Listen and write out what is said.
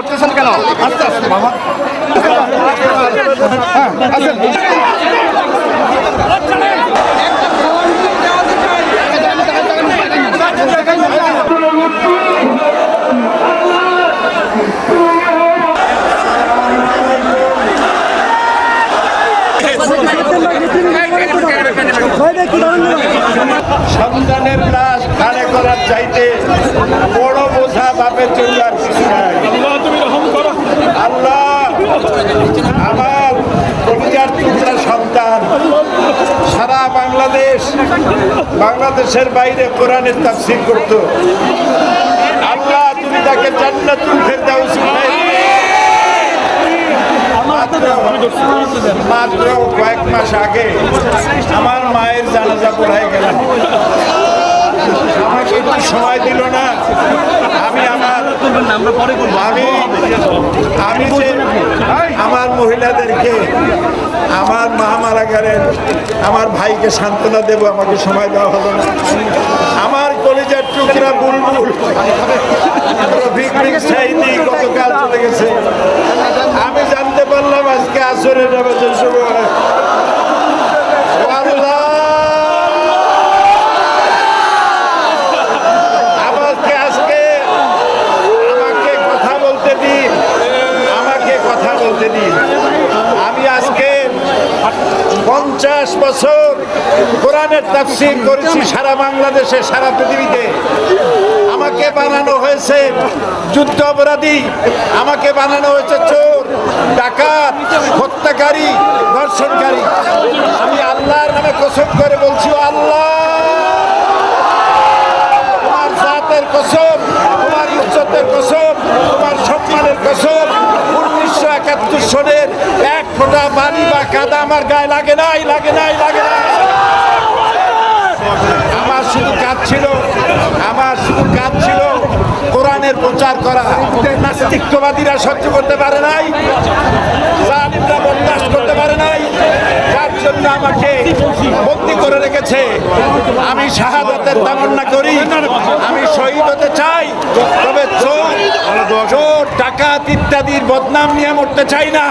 করতেছেন কেন? আস্তে আস্তে বাবা। হ্যাঁ সন্তানের লাশ ঘাড়ে করার চাইতে বড় বোঝা বাপের চুলার আল্লাহ আমার কলিজার টুকরা সন্তান। সারা বাংলাদেশ, বাংলাদেশের বাইরে কোরআনের তাফসির করত। আল্লাহ তুমি তাকে জান্নাতুল ফেরদাউস মাত্র কয়েক মাস আগে আমার মায়ের জানাজা পড়াই গেলাম। আমাকে একটু সময় দিল না আমার আমি আমি আমার মহিলাদেরকে আমার মা মারা গেলেন। আমার ভাইকে সান্ত্বনা দেব আমাকে সময় দেওয়া হলো না। আমার কলেজের টুকরা বুলবুল গতকাল চলে গেছে। আমি জানতে পারলাম আজকে আসরের নামাজের সময় আল্লাহ আমাকে আজকে আমাকে কথা বলতে দিন আমাকে বলতে আমি আজকে পঞ্চাশ বছর কোরআনের তাফসির করেছি সারা বাংলাদেশে, সারা পৃথিবীতে। আমাকে বানানো হয়েছে যুদ্ধ অপরাধী, আমাকে বানানো হয়েছে চোর, ডাকাত, হত্যাকারী, ধর্ষণকারী। আমি আল্লাহর নামে কসম করে বলছি আল্লাহ আমার জাতের কসম একাত্তর এক ফোঁটা বাড়ি বা কাদা আমার গায়ে লাগে নাই লাগে নাই, লাগে আমার শুধু কাজ ছিল, আমার শুধু কাজ ছিল কোরআনের প্রচার করা। নাস্তিকবাদীরা সহ্য করতে পারে নাই, জালিমরা বরদাস্ত করতে পারে নাই, যার জন্য আমাকে বন্দি করে রেখেছে। আমি শাহাদতের তামন্না করি, আমি শহীদ হতে চাই, তবে চোর চোর ডাকাত ইত্যাদির বদনাম নিয়ে মরতে চাই না।